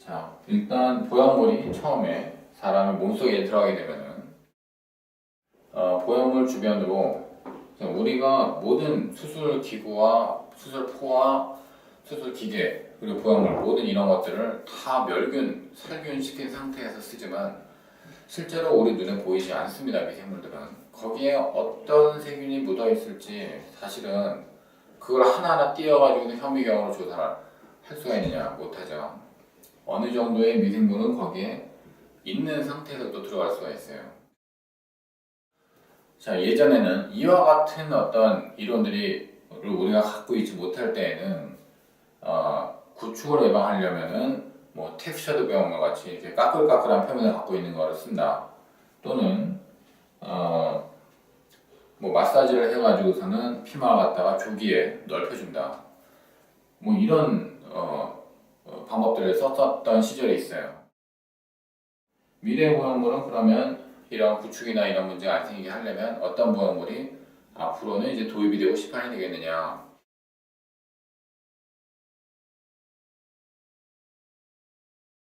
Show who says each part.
Speaker 1: 자, 일단 보형물이 처음에 사람의 몸속에 들어가게 되면은 어, 보형물 주변으로 우리가 모든 수술 기구와 수술포와 수술 기계 그리고 보형물 모든 이런 것들을 다 멸균, 살균 시킨 상태에서 쓰지만 실제로 우리 눈에 보이지 않습니다 미생물들은. 거기에 어떤 세균이 묻어 있을지 사실은 그걸 하나하나 띄어가지고 현미경으로 조사를 할 수가 있느냐 못하죠 어느 정도의 미생물은 거기에 있는 상태에서 또 들어갈 수가 있어요 자 예전에는 이와 같은 어떤 이론들이 우리가 갖고 있지 못할 때에는 어, 구축을 예방하려면은 뭐 텍스처드 병원 같이 이렇게 까끌까끌한 표면을 갖고 있는 거를 쓴다. 또는 어, 뭐 마사지를 해가지고서는 피마를 갖다가 조기에 넓혀준다. 뭐 이런 방법들을 썼었던 시절이 있어요. 미래 보형물은 그러면 이런 구축이나 이런 문제가 안 생기게 하려면 어떤 보형물이 앞으로는 이제 도입이 되고 시판이 되겠느냐.